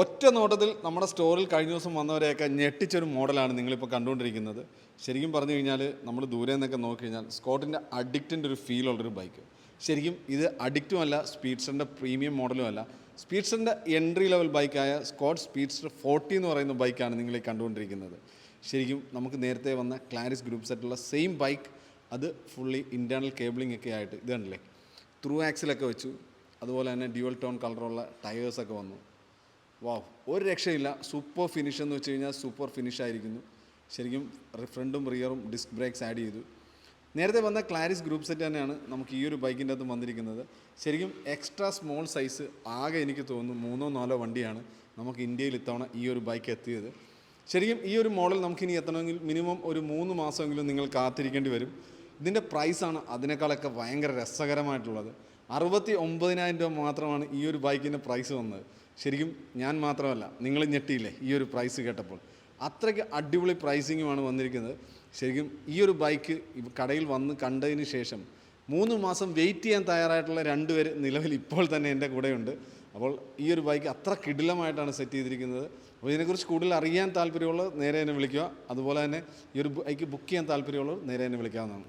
ഒറ്റ നോട്ടത്തിൽ നമ്മുടെ സ്റ്റോറിൽ കഴിഞ്ഞ ദിവസം വന്നവരെയൊക്കെ ഞെട്ടിച്ചൊരു മോഡലാണ് നിങ്ങളിപ്പോൾ കണ്ടുകൊണ്ടിരിക്കുന്നത്. ശരിക്കും പറഞ്ഞു കഴിഞ്ഞാൽ നമ്മൾ ദൂരെ നിന്നൊക്കെ നോക്കി കഴിഞ്ഞാൽ സ്കോട്ടിന്റെ അഡിക്റ്റിന്റെ ഒരു ഫീൽ ഉള്ളൊരു ബൈക്ക് ശരിക്കും ഇത് അഡിക്റ്റുമല്ല സ്പീഡ്സറിന്റെ പ്രീമിയം മോഡലും അല്ല. സ്പീഡ്സ്റ്ററിന്റെ എൻട്രി ലെവൽ ബൈക്കായ സ്കോട്ട് സ്പീഡ്സർ ഫോർട്ടി എന്ന് പറയുന്ന ബൈക്കാണ് നിങ്ങളെ കണ്ടുകൊണ്ടിരിക്കുന്നത്. ശരിക്കും നമുക്ക് നേരത്തെ വന്ന ക്ലാരിസ് ഗ്രൂപ്പ് സെറ്റുള്ള സെയിം ബൈക്ക് അത് ഫുള്ളി ഇന്റേർണൽ കേബിളിംഗ് ഒക്കെ ആയിട്ട് ഇത് കണ്ടില്ലേ? ത്രൂ ആക്സിലൊക്കെ വെച്ചു. അതുപോലെ തന്നെ ഡ്യുവൽ ടോൺ കളറുള്ള ടയേഴ്സൊക്കെ വന്നു. വാവ് ഒരു രക്ഷയില്ല. സൂപ്പർ ഫിനിഷ് എന്ന് വെച്ച് കഴിഞ്ഞാൽ സൂപ്പർ ഫിനിഷ് ആയിരിക്കുന്നു. ശരിക്കും ഫ്രണ്ടും റിയറും ഡിസ്ക് ബ്രേക്സ് ആഡ് ചെയ്തു. നേരത്തെ വന്ന ക്ലാരിസ് ഗ്രൂപ്പ് സെറ്റ് തന്നെയാണ് നമുക്ക് ഈ ഒരു ബൈക്കിന്റെ അകത്ത് വന്നിരിക്കുന്നത്. ശരിക്കും എക്സ്ട്രാ സ്മോൾ സൈസ് ആകെ എനിക്ക് തോന്നുന്നു മൂന്നോ നാലോ വണ്ടിയാണ് നമുക്ക് ഇന്ത്യയിൽ ഇത്തവണ ഈ ഒരു ബൈക്ക് എത്തിയത്. ശരിക്കും ഈ ഒരു മോഡൽ നമുക്കിനി എത്തണമെങ്കിൽ മിനിമം ഒരു മൂന്ന് മാസമെങ്കിലും നിങ്ങൾ കാത്തിരിക്കേണ്ടി വരും. ഇതിന്റെ പ്രൈസാണ് അതിനേക്കാളൊക്കെ ഭയങ്കര രസകരമായിട്ടുള്ളത്. അറുപത്തി ഒമ്പതിനായിരം രൂപ മാത്രമാണ് ഈ ഒരു ബൈക്കിന്റെ പ്രൈസ് വന്നത്. ശരിക്കും ഞാൻ മാത്രമല്ല നിങ്ങൾ ഞെട്ടിയില്ലേ ഈ ഒരു പ്രൈസ് കേട്ടപ്പോൾ? അത്രയ്ക്ക് അടിപൊളി പ്രൈസിങ്ങുമാണ് വന്നിരിക്കുന്നത്. ശരിക്കും ഈ ഒരു ബൈക്ക് കടയിൽ വന്ന് കണ്ടതിന് ശേഷം മൂന്ന് മാസം വെയിറ്റ് ചെയ്യാൻ തയ്യാറായിട്ടുള്ള രണ്ടുപേര് നിലവിൽ ഇപ്പോൾ തന്നെ എന്റെ കൂടെയുണ്ട്. അപ്പോൾ ഈ ഒരു ബൈക്ക് അത്ര കിടിലമായിട്ടാണ് സെറ്റ് ചെയ്തിരിക്കുന്നത്. അപ്പോൾ ഇതിനെക്കുറിച്ച് കൂടുതൽ അറിയാൻ താല്പര്യമുള്ളവർ നേരെ തന്നെ വിളിക്കുക. അതുപോലെ തന്നെ ഈ ഒരു ബൈക്ക് ബുക്ക് ചെയ്യാൻ താല്പര്യമുള്ളവർ നേരെ തന്നെ വിളിക്കാവുന്നതാണ്.